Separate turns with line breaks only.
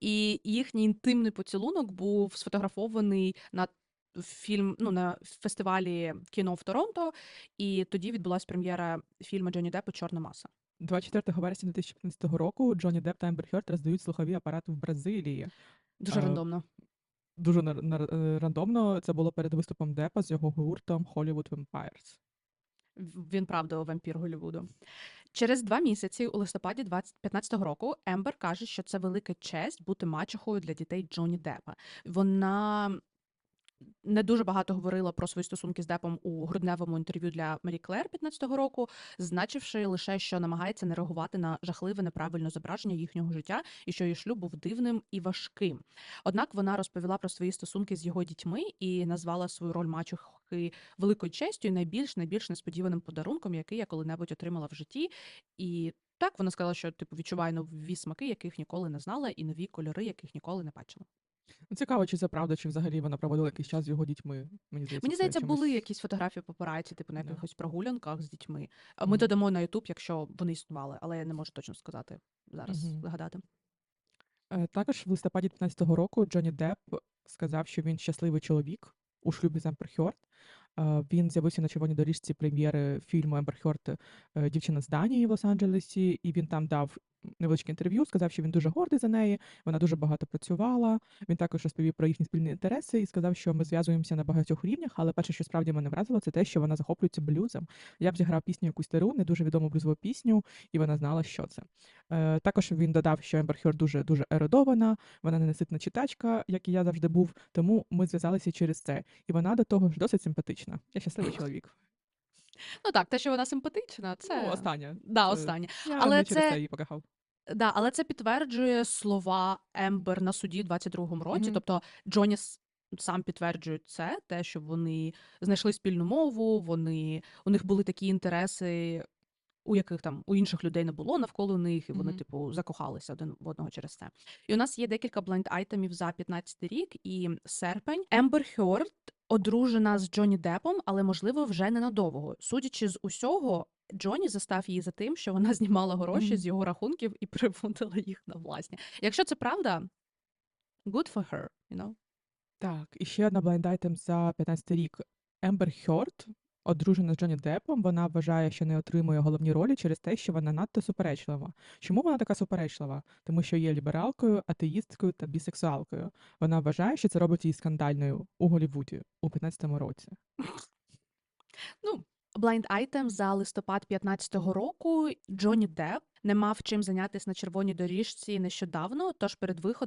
і їхній інтимний поцілунок був сфотографований на фільм, ну, на фестивалі кіно в Торонто, і тоді відбулась прем'єра фільму Джонні Деппа Чорна маса.
24 вересня 2015 року Джонні Депп та Ембер Хёрд роздають слухові апарати в Бразилії.
Дуже
Е,
рандомно.
Дуже е, рандомно. Це було перед виступом Деппа з його гуртом Hollywood Vampires.
Він правда вампір Голлівуду. Через два місяці, у листопаді 2015 року, Ембер каже, що це велика честь бути мачехою для дітей Джоні Деппа. Вона не дуже багато говорила про свої стосунки з Депом у грудневому інтерв'ю для Марі Клер 15-го року, значивши лише, що намагається не реагувати на жахливе неправильне зображення їхнього життя і що її шлюб був дивним і важким. Однак вона розповіла про свої стосунки з його дітьми і назвала свою роль мачехи великою честю і найбільш найбільш несподіваним подарунком, який я коли-небудь отримала в житті. І так вона сказала, що типу відчуває нові смаки, яких ніколи не знала, і нові кольори, яких ніколи не бачила.
Ну, цікаво, чи це правда, чи взагалі вона проводила якийсь час з його дітьми. Мені здається,
Мені
це
здається,
чимось-
були якісь фотографії папараці, типу на
Да.
якихось прогулянках з дітьми. А Ми
Мгм.
додамо на Ютуб, якщо вони існували, але я не можу точно сказати зараз
Мгм.
згадати.
Е, Також в листопаді 15-го року Джонні Депп сказав, що він щасливий чоловік у шлюбі з Ембер Хьорд. Е, Він з'явився на червоній доріжці прем'єри фільму Ембер Хьорд е, Дівчина з Данії в Лос-Анджелесі, і він там дав невеличке інтерв'ю, сказав, що він дуже гордий за неї, вона дуже багато працювала. Він також розповів про їхні спільні інтереси і сказав, що ми зв'язуємося на багатьох рівнях, але перше, що справді мене вразило, це те, що вона захоплюється блюзом. Я б зіграв пісню якусь стару, не дуже відому блюзову пісню, і вона знала, що це. Е, Також він додав, що Ембер Хьорд дуже дуже ерудована, вона не неситна читачка, як і я завжди був. Тому ми зв'язалися через це. І вона до того ж досить симпатична. Я щасливий чоловік.
Ну так, те, що вона симпатична, це
Ну, останнє.
Да, останнє.
Я
Але
не через
це-
це її покохав.
Да, але це підтверджує слова Ембер на суді в 22-му році.
Мгм.
Тобто Джоні с- сам підтверджує це, те, що вони знайшли спільну мову, вони у них були такі інтереси, у яких там у інших людей не було навколо них, і вони,
Мгм. типу,
закохалися один в одного через це. І у нас є декілька бленд айтемів за 15 рік і серпень. Ембер Хьорд одружена з Джонні Депом, але можливо вже ненадовго. Судячи з усього, Джонні застав її за тим, що вона знімала гроші
mm.
з його рахунків і приводила їх на власні. Якщо це правда, good for her, you know?
Так, і ще одна blind item за 15 рік. Ембер Хьорд, одружена з Джонні Деппом, вона вважає, що не отримує головні ролі через те, що вона надто суперечлива. Чому вона така суперечлива? Тому що є лібералкою, атеїсткою та бісексуалкою. Вона вважає, що це робить її скандальною у Голлівуді у 15-му році.
Ну, Blind Item за листопад 15-го року Джонні Депп не мав чим зайнятися на червоній доріжці нещодавно, тож перед виходом